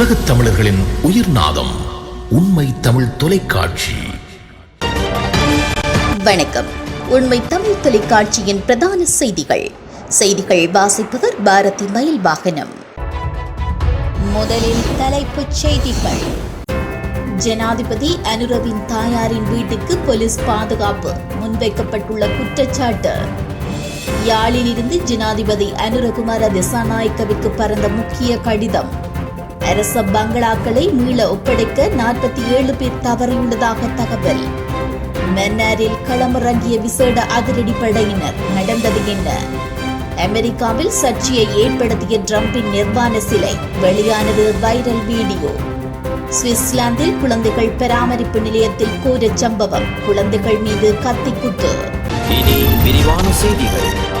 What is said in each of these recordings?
உலகத் தமிழர்களின் உயிர் நாதம் உண்மை தமிழ் தொலைக்காட்சி. வணக்கம். உண்மை தமிழ் தொலைக்காட்சியின் பிரதான செய்திகள். செய்திகள் வாசிப்பவர் பாரதி மயில் வாகனம் முதலில் தலைப்புச் செய்திகள். ஜனாதிபதி அனுரவின் தாயாரின் வீட்டுக்கு போலீஸ் பாதுகாப்பு. முன்வைக்கப்பட்டுள்ள குற்றச்சாட்டு. யாழிலிருந்து ஜனாதிபதி அனுரகுமார திசாநாயக்கவிற்கு பறந்த முக்கிய கடிதம். அரச பங்களாக்களை மீள ஒப்படைக்க நாற்பத்தி ஏழு பேர் தவறியுள்ளதாக தகவல். மன்னாரில் களமிறங்கிய விசேட அதிரடி படையினர் நடந்தது என்ன? அமெரிக்காவில் சர்ச்சையை ஏற்படுத்திய டிரம்பின் நிர்வாண சிலை வெளியானது வைரல் வீடியோ. சுவிட்சர்லாந்தில் குழந்தைகள் பராமரிப்பு நிலையத்தில் கூற சம்பவம் குழந்தைகள் மீது கத்திக்குத்து. இனி விரிவான செய்திகள்.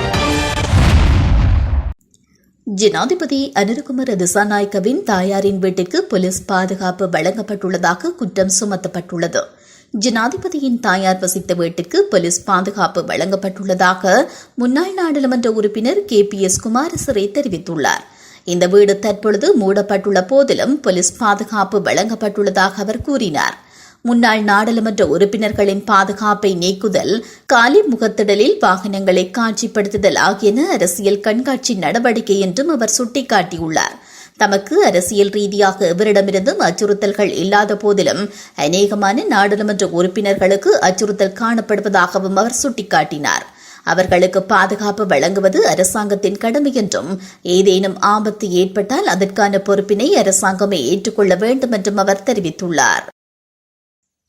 ஜனாதிபதி அனுரகுமார திசாநாயக்கவின் தாயாரின் வீட்டிற்கு போலீஸ் பாதுகாப்பு வழங்கப்பட்டுள்ளதாக குற்றம் சுமத்தப்பட்டுள்ளது. ஜனாதிபதியின் தாயார் வசித்த வீட்டிற்கு போலீஸ் பாதுகாப்பு வழங்கப்பட்டுள்ளதாக முன்னாள் நாடாளுமன்ற உறுப்பினர் கே. பி. எஸ். குமாரசிறை தெரிவித்துள்ளார். இந்த வீடு தற்பொழுது மூடப்பட்டுள்ள போதிலும் போலீஸ் பாதுகாப்பு வழங்கப்பட்டுள்ளதாக அவர் கூறினார். முன்னாள் நாடாளுமன்ற உறுப்பினர்களின் பாதுகாப்பை நீக்குதல் காலி முகத்திடலில் வாகனங்களை காட்சிப்படுத்துதல் ஆகியன அரசியல் கண்காட்சி நடவடிக்கை என்றும் அவர் சுட்டிக்காட்டியுள்ளார். தமக்கு அரசியல் ரீதியாக எவரிடமிருந்தும் அச்சுறுத்தல்கள் இல்லாத போதிலும் அநேகமான நாடாளுமன்ற உறுப்பினர்களுக்கு அச்சுறுத்தல் காணப்படுவதாகவும் அவர் சுட்டிக்காட்டினார். அவர்களுக்கு பாதுகாப்பு வழங்குவது அரசாங்கத்தின் கடமை என்றும் ஏதேனும் ஆபத்து ஏற்பட்டால் அதற்கான பொறுப்பினை அரசாங்கமே ஏற்றுக்கொள்ள வேண்டும் என்றும் அவர் தெரிவித்துள்ளார்.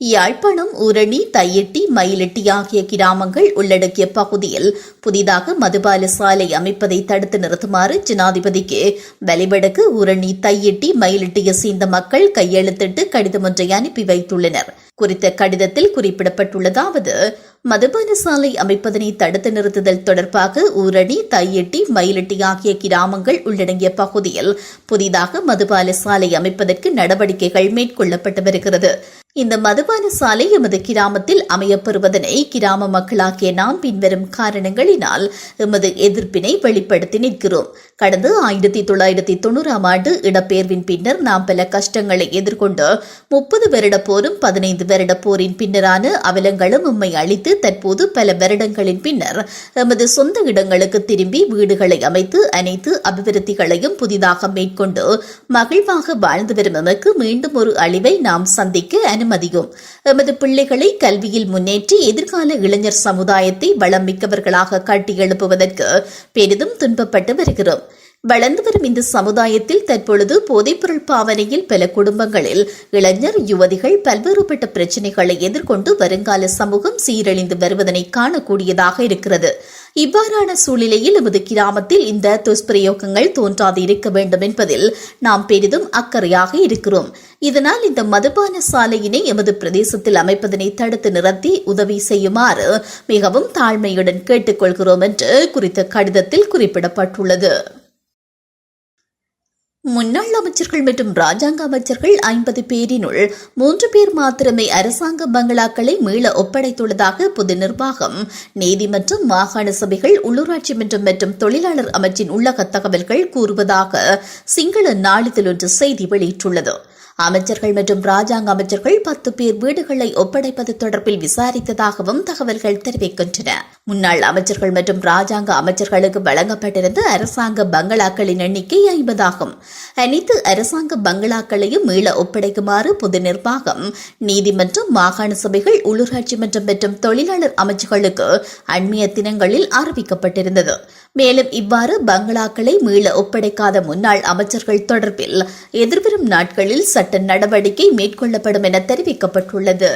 யாழ்ப்பாணம் ஊரணி தையெட்டி மயிலெட்டி ஆகிய கிராமங்கள் உள்ளடக்கிய பகுதியில் புதிதாக மதுபால சாலை அமைப்பதை தடுத்து நிறுத்துமாறு ஜனாதிபதிக்கு வலிவடக்கு ஊரணி தையெட்டி மயிலெட்டியை சேர்ந்த மக்கள் கையெழுத்திட்டு கடிதம் ஒன்றை அனுப்பி வைத்துள்ளனர். குறித்த கடிதத்தில் குறிப்பிடப்பட்டுள்ளதாவது மதுபான சாலை அமைப்பதனை தடுத்து நிறுத்துதல் தொடர்பாக ஊரணி தையெட்டி மயிலட்டி ஆகிய கிராமங்கள் உள்ளடங்கிய பகுதியில் புதிதாக மதுபான சாலை அமைப்பதற்கு நடவடிக்கைகள் மேற்கொள்ளப்பட்டு வருகிறது. இந்த மதுபான சாலை எமது கிராமத்தில் அமையப்பெறுவதனை கிராம மக்களாகிய நாம் பின்வரும் காரணங்களினால் எமது எதிர்ப்பினை வெளிப்படுத்தி நிற்கிறோம். கடந்த ஆயிரத்தி தொள்ளாயிரத்தி தொண்ணூறாம் ஆண்டு இடப்பெயர்வின் பின்னர் நாம் பல கஷ்டங்களை எதிர்கொண்டு முப்பது வருட போரும் பதினைந்து வருட போரின் பின்னரான அவலங்களும் உம்மை அளித்து தற்போது பல வருடங்களின் பின்னர் எமது சொந்த இடங்களுக்கு திரும்பி வீடுகளை அமைத்து அனைத்து அபிவிருத்திகளையும் புதிதாக மேற்கொண்டு மகிழ்வாக வாழ்ந்து வரும் எமக்கு மீண்டும் ஒரு அழிவை நாம் சந்திக்க அனுமதியும். எமது பிள்ளைகளை கல்வியில் முன்னேற்றி எதிர்கால இளைஞர் சமுதாயத்தை வளம் மிக்கவர்களாக கட்டியெழுப்புவதற்கு பெரிதும் துன்பப்பட்டு வருகிறோம். வளர்ந்து வரும் இந்த சமுதாயத்தில் தற்பொழுது போதைப்பொருள் பாவனையில் பல குடும்பங்களில் இளைஞர் யுவதிகள் பல்வேறுபட்ட பிரச்சினைகளை எதிர்கொண்டு வருங்கால சமூகம் சீரழிந்து வருவதனை காணக்கூடியதாக இருக்கிறது. இவ்வாறான சூழ்நிலையில் எமது கிராமத்தில் இந்த துஷ்பிரயோகங்கள் தோன்றாது இருக்க வேண்டும் என்பதில் நாம் பெரிதும் அக்கறையாக இருக்கிறோம். இதனால் இந்த மதுபான சாலையினை எமது பிரதேசத்தில் அமைப்பதனை தடுத்து நிறுத்தி உதவி செய்யுமாறு மிகவும் தாழ்மையுடன் கேட்டுக்கொள்கிறோம் என்று குறித்த கடிதத்தில் குறிப்பிடப்பட்டுள்ளது. முன்னாள் அமைச்சர்கள் மற்றும் ராஜாங்க அமைச்சர்கள் ஐம்பது பேரினுள் மூன்று பேர் மாத்திரமே அரசாங்க பங்களாக்களை மீள ஒப்படைத்துள்ளதாக பொது நிர்வாகம் நீதி மற்றும் மாகாண சபைகள் உள்ளூராட்சி மன்றம் மற்றும் தொழிலாளர் அமைச்சின் உள்ளக தகவல்கள் கூறுவதாக சிங்கள நாளிதழ் ஒன்று செய்தி வெளியிட்டுள்ளது. அமைச்சர்கள் மற்றும் ராஜாங்க அமைச்சர்கள் பத்து பேர் வீடுகளை ஒப்படைப்பது தொடர்பில் விசாரித்ததாகவும் தகவல்கள் தெரிவிக்கின்றன. முன்னாள் அமைச்சர்கள் மற்றும் ராஜாங்க அமைச்சர்களுக்கு வழங்கப்பட்டிருந்த அரசாங்க பங்களாக்களின் எண்ணிக்கை ஐம்பதாகும். அனைத்து அரசாங்க பங்களாக்களையும் மீள ஒப்படைக்குமாறு பொது நிர்வாகம் நீதிமன்றம் மாகாண சபைகள் உள்ளூராட்சி மன்றம் மற்றும் தொழிலாளர் அமைச்சுகளுக்கு அண்மைய தினங்களில் அறிவிக்கப்பட்டிருந்தது. மேலும் இவ்வாறு பங்களாக்களை மீள ஒப்படைக்காத முன்னாள் அமைச்சர்கள் தொடர்பில் எதிர்வரும் நாட்களில் சட்ட நடவடிக்கை மேற்கொள்ளப்படும் என தெரிவிக்கப்பட்டுள்ளது.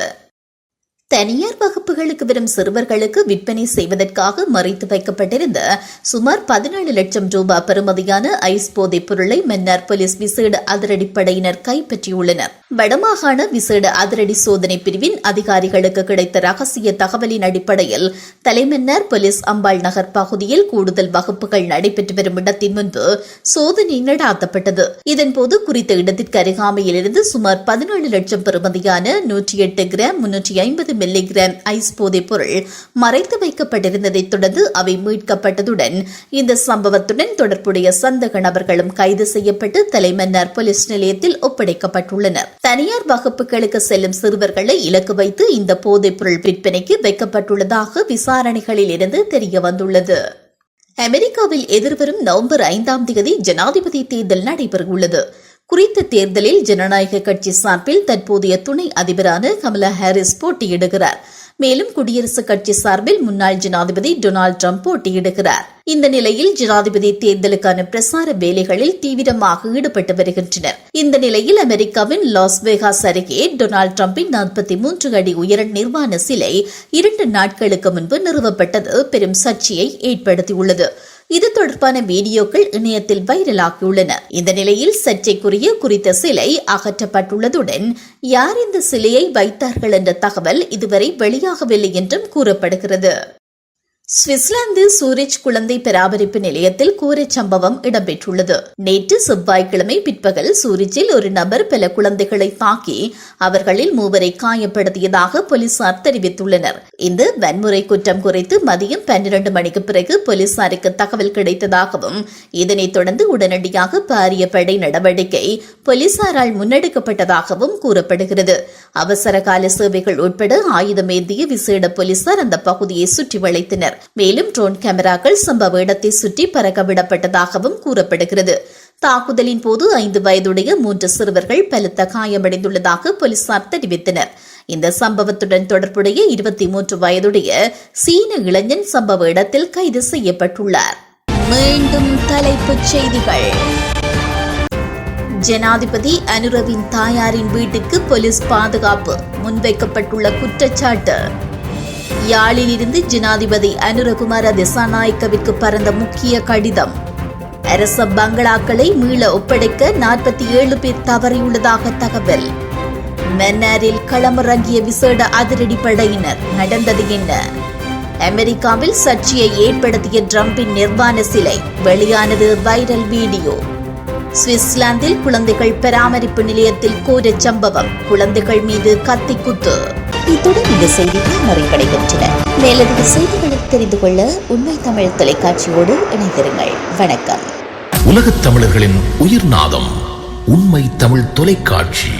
தனியார் வகுப்புகளுக்கு வரும் சிறுவர்களுக்கு விற்பனை செய்வதற்காக மறைத்து வைக்கப்பட்டிருந்த சுமார் பதினேழு லட்சம் ரூபாய் பெறுமதியான ஐஸ் போதைப் பொருளை மன்னார் போலீஸ் விசேட அதிரடிப்படையினர் கைப்பற்றியுள்ளனர். வடமாகாண விசேட அதிரடி சோதனை பிரிவின் அதிகாரிகளுக்கு கிடைத்த ரகசிய தகவலின் அடிப்படையில் தலைமன்னார் போலீஸ் அம்பாள் நகர் பகுதியில் கூடுதல் வகுப்புகள் நடைபெற்று வரும் இடத்தின் முன்பு சோதனை நடாத்தப்பட்டது. இதன்போது குறித்த இடத்திற்கு அருகாமையிலிருந்து சுமார் பதினேழு லட்சம் பெறுமதியான நூற்றி எட்டு கிராம் முன்னூற்றி ஐம்பது மில்லி கிராம் ஐஸ் போதைப் பொருள் மறைத்து வைக்கப்பட்டிருந்ததைத் தொடர்ந்து அவை மீட்கப்பட்டதுடன் இந்த சம்பவத்துடன் தொடர்புடைய சந்தக நபர்களும் கைது செய்யப்பட்டு தலைமன்னார் போலீஸ் நிலையத்தில் ஒப்படைக்கப்பட்டுள்ளனர். தனியார் வகுப்புகளுக்கு செல்லும் சிறுவர்களை இலக்கு வைத்து இந்த போதைப் பொருள் விற்பனைக்கு வைக்கப்பட்டுள்ளதாக விசாரணைகளில் இருந்து தெரிய வந்துள்ளது அமெரிக்காவில் எதிர்வரும் நவம்பர் ஐந்தாம் தேதி ஜனாதிபதி தேர்தல் நடைபெறவுள்ளது. குறித்த தேர்தலில் ஜனநாயக கட்சி சார்பில் தற்போதைய துணை அதிபரான கமலா ஹாரிஸ் போட்டியிடுகிறார். மேலும் குடியரசுக் கட்சி சார்பில் முன்னாள் ஜனாதிபதி டொனால்டு ட்ரம்ப் போட்டியிடுகிறார். இந்த நிலையில் ஜனாதிபதி தேர்தலுக்கான பிரசார வேலைகளில் தீவிரமாக ஈடுபட்டு வருகின்றனர். இந்த நிலையில் அமெரிக்காவின் லாஸ் வேகாஸ் அருகே டொனால்டு டிரம்பின் நாற்பத்தி மூன்று அடி உயர நிர்வாண சிலை இரண்டு நாட்களுக்கு முன்பு நிறுவப்பட்டது. பெரும் சர்ச்சையை ஏற்படுத்தியுள்ளது. இது தொடர்பான வீடியோக்கள் இணையத்தில் வைரலாகியுள்ளன. இந்த நிலையில் சர்ச்சைக்குரிய குறித்த சிலை அகற்றப்பட்டுள்ளதுடன் யார் இந்த சிலையை வைத்தார்கள் என்ற தகவல் இதுவரை வெளியாகவில்லை என்றும் கூறப்படுகிறது. சுவிட்சர்லாந்து சூரிச் குழந்தை பராமரிப்பு நிலையத்தில் கூரை சம்பவம் இடம்பெற்றுள்ளது. நேற்று செவ்வாய்க்கிழமை பிற்பகல் சூரிச்சில் ஒரு நபர் பல குழந்தைகளை தாக்கி அவர்களில் மூவரை காயப்படுத்தியதாக போலீசார் தெரிவித்துள்ளனர். இந்த வன்முறை குற்றம் குறித்து மதியம் பன்னிரண்டு மணிக்கு பிறகு போலீசாருக்கு தகவல் கிடைத்ததாகவும் இதனைத் தொடர்ந்து உடனடியாக பாரிய படை நடவடிக்கை போலீசாரால் முன்னெடுக்கப்பட்டதாகவும் கூறப்படுகிறது. அவசர கால சேவைகள் உட்பட ஆயுதமேந்திய விசேட போலீசார் அந்த பகுதியை சுற்றி வளைத்தனர். மேலும் ட்ரோன் கேமராக்கள் சம்பவ இடத்தை சுற்றி பறக்க விடப்பட்டதாகவும் கூறப்படுகிறது. தாக்குதலின் போது ஐந்து வயதுடைய மூன்று சிறுவர்கள் பலத்த காயமடைந்துள்ளதாக போலீசார் தெரிவித்தனர். இந்த சம்பவத்துடன் தொடர்புடைய இருபத்தி மூன்று வயதுடைய சீன இளைஞன் சம்பவ இடத்தில் கைது செய்யப்பட்டுள்ளார். மீண்டும் தலைப்புச் செய்திகள். ஜனாதிபதி அனுரவின் தாயாரின் வீட்டுக்கு போலீஸ் பாதுகாப்பு. முன்வைக்கப்பட்டுள்ள குற்றச்சாட்டு. யாழிலிருந்து ஜனாதிபதி அனுரகுமார திசாநாயக்கவிற்கு பறந்த முக்கிய கடிதம். அரச பங்களாக்களை மீள ஒப்படைக்க நாற்பத்தி ஏழு பேர் தவறியுள்ளதாக தகவல். மன்னாரில் களமிறங்கிய விசேட அதிரடி படையினர் நடந்தது என்ன? அமெரிக்காவில் சர்ச்சையை ஏற்படுத்திய ட்ரம்பின் நிர்வாண சிலை வெளியானது வைரல் வீடியோ. சுவிட்சர்லாந்தில் குழந்தைகள் பராமரிப்பு நிலையத்தில் கோர சம்பவம் குழந்தைகள் மீது கத்தி குத்து இத்துடன் இந்த செய்திகள் நிறைவடைகின்றன மேலதிக செய்திகளை தெரிந்து கொள்ள உண்மை தமிழ் தொலைக்காட்சியோடு இணைந்திருங்கள் வணக்கம் உலகத் தமிழர்களின் உயிர்நாதம் உண்மை தமிழ் தொலைக்காட்சி.